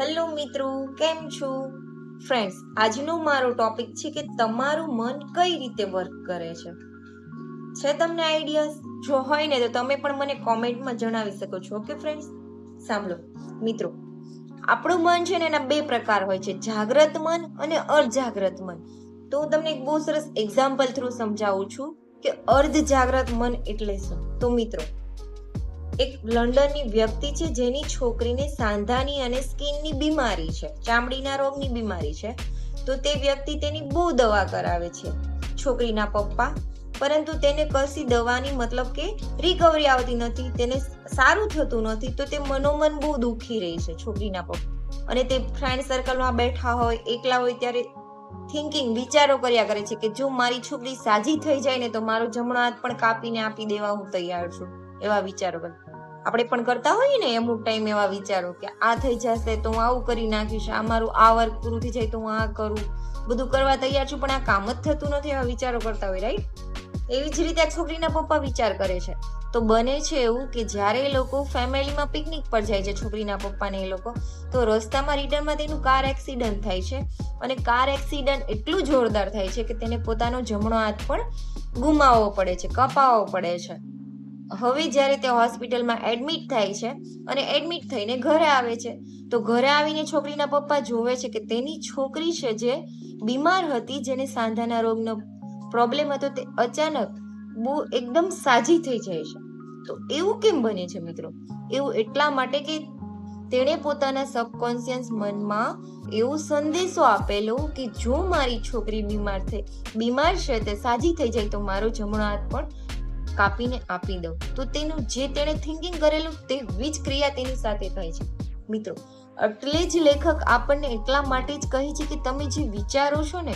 Hello મિત્રો, કેમ છો? ફ્રેન્ડ્સ આજનો મારો ટોપિક છે કે તમારું મન કઈ રીતે વર્ક કરે છે. છે તમને આઈડિયાસ જો હોય ને તો તમે પણ મને કોમેન્ટમાં જણાવી શકો છો ઓકે ફ્રેન્ડ્સ સાંભળો. મિત્રો, આપણું મન છે ને એના બે પ્રકાર હોય છે, જાગ્રત મન અને અર્ધજાગ્રત મન. તો હું તમને એક બહુ સરસ એક્ઝામ્પલ થ્રુ સમજાવું છું કે અર્ધ જાગ્રત મન એટલે શું? તો મિત્રો એક લંડનની વ્યક્તિ છે જેની છોકરીને સાંધાની અને સ્કિનની બીમારી છે, ચામડીના રોગની બીમારી છે. તો તે વ્યક્તિ તેની બહુ દવા કરાવે છે, છોકરીના પપ્પા. પરંતુ તેને કશી દવાની મતલબ કે રિકવરી આવતી નથી, તેને સારું થતું નથી, તો તે મનોમન બહુ દુઃખી રહી છે છોકરીના પપ્પા. અને તે ફ્રેન્ડ સર્કલમાં બેઠા હોય, એકલા હોય, ત્યારે થિંકિંગ વિચારો કર્યા કરે છે કે જો મારી છોકરી સાજી થઈ જાય ને તો મારો જમણો હાથ પણ કાપીને આપી દેવા હું તૈયાર છું, એવા વિચારો કરે. આપણે પણ કરતા હોઈએ ને અમુક ટાઈમ એવા વિચારો કે આ થઈ જશે તો હું આવું કરી નાખીશ, આ મારું, આ વર્ક પૂરું થઈ જાય તો હું આ કરું. બધું કરવા તૈયાર છું, પણ આ કામ જ થતું નથી એવા વિચારો કરતા હોય રાઈટ એવી જ રીતે છોકરીના પપ્પા વિચાર કરે છે. તો બને છે એવું કે જ્યારે એ લોકો ફેમિલીમાં પિકનિક પર જાય છે, છોકરીના પપ્પાને એ લોકો, તો રસ્તામાં રિટર્નમાં તેનું કાર એક્સિડન્ટ થાય છે. અને કાર એક્સિડન્ટ એટલું જોરદાર થાય છે કે તેને પોતાનો જમણો હાથ પણ ગુમાવવો પડે છે, કપાવવો પડે છે. હવે જ્યારે તે હોસ્પિટલમાં એડમિટ થાય છે અને એડમિટ થઈને ઘરે આવે છે, તો ઘરે આવીને છોકરીના પપ્પા જોવે છે કે તેની છોકરી છે જે બીમાર હતી, જેને સાંધાના રોગનો પ્રોબ્લેમ હતો, તે અચાનક બહુ એકદમ સાજી થઈ જાય છે. તો એવું કેમ બને છે મિત્રો? એવું એટલા માટે કે તેણે પોતાના સબકોન્શિયસ મનમાં એવો સંદેશો આપેલો કે જો મારી છોકરી બીમાર થઈ, બીમાર છે, તે સાજી થઈ જાય, તો મારો જમણો હાથ પણ કાપીને આપી દઉં. તો તેનું જે તેણે થિંકિંગ કરેલું તેવી જ ક્રિયા તેની સાથે થાય છે. મિત્રો, એટલે જ લેખક આપણને એટલા માટે જ કહે છે કે તમે જે વિચારો છો ને,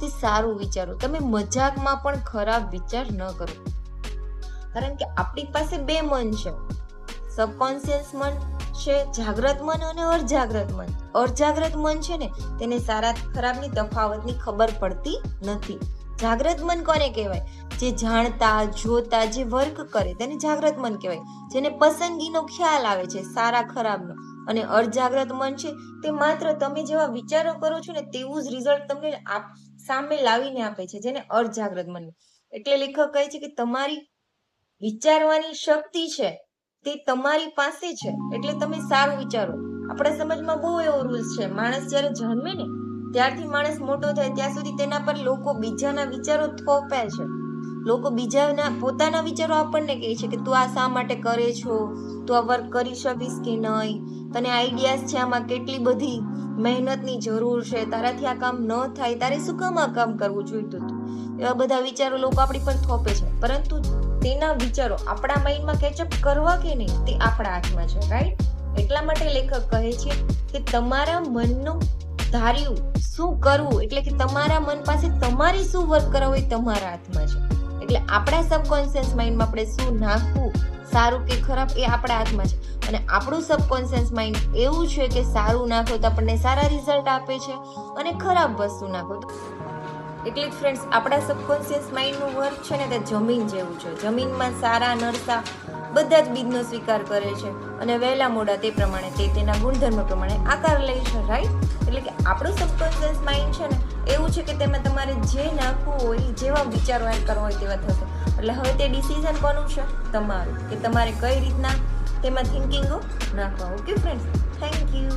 તે સારું વિચારો. તમે મજાકમાં પણ ખરાબ વિચાર ન કરો. કારણ કે આપણી પાસે બે મન છે. સબકોન્શિયસ મન છે, જાગ્રત મન અને અર્ધજાગ્રત મન. અર્ધજાગ્રત મન છે ને, તેને સારા ખરાબની તફાવતની ખબર પડતી નથી. જાગ્રત મન કોને કહેવાય? જે જાણતા, જોતા, જે વર્ક કરે તેને જાગ્રત મન કહેવાય. જેને પસંદગીનો ખ્યાલ આવે છે, સારા ખરાબનો. અને અર્ધજાગ્રત મન છે તે માત્ર તમે જેવા વિચારો કરો છો ને તેવું જ રિઝલ્ટ તમને સામે લાવીને આપે છે, જેને અર્ધજાગ્રત મન એટલે લેખક કહે છે કે તમારી વિચારવાની શક્તિ છે તે તમારી પાસે છે, એટલે તમે સારું વિચારો. આપણા સમાજમાં બહુ એવો રૂલ્સ છે. માણસ જ્યારે જન્મે ને ત્યારથી માણસ મોટો થાય ત્યાં સુધી તેના પર લોકો બીજાના વિચારો થોપે છે. લોકો બીજાના પોતાના વિચારો આપણને કહે છે કે તું આ શા માટે કરે છો? તું આ વર્ક કરી શકીશ કે નહીં? તને આઈડિયાઝ છે આમાં કેટલી બધી મહેનતની જરૂર છે? તારાથી આ કામ ન થાય, તારે શું કામ આ કામ કરવું જોઈતું હતું? એવા બધા વિચારો લોકો આપણી પર થોપે છે. પરંતુ તેના વિચારો આપણા માઇન્ડમાં કેચઅપ કરવા કે નહીં, તે આપણા હાથમાં છે રાઈટ એટલા માટે લેખક કહે છે કે તમારા મનનું ધાર્યું, શું કરવું? એટલે કે તમારા મન પાસે તમારી શું વર્ક કરાવવું એ તમારા હાથમાં છે. એટલે આપણા સબકોન્શિયસ માઇન્ડમાં આપણે શું નાખવું, સારું કે ખરાબ એ આપણા હાથમાં છે. અને આપણું સબકોન્શિયસ માઇન્ડ એવું છે કે સારું નાખો તો આપણને સારા રિઝલ્ટ આપે છે અને ખરાબ વસ્તુ નાખો તો એટલે જ ફ્રેન્ડ્સ આપણા સબકોન્શિયસ માઇન્ડનું વર્ક છે ને તે જમીન જેવું છે. જમીનમાં સારા, નરસા બધા જ બીજનો સ્વીકાર કરે છે. અને વહેલા મોડા તે પ્રમાણે તે તેના ગુણધર્મ પ્રમાણે આકાર લે છે રાઈટ એટલે કે આપણું સબકોન્શિયસ માઇન્ડ છે ને, એવું છે કે તેમાં તમારે જે નાખવું હોય, જેવા વિચારો એડ કરવા હોય તેવા થશે. એટલે હવે તે ડિસિઝન કોનું છે? તમારું. કે તમારે કઈ રીતના તેમાં થિંકિંગો નાખવા. Okay friends thank you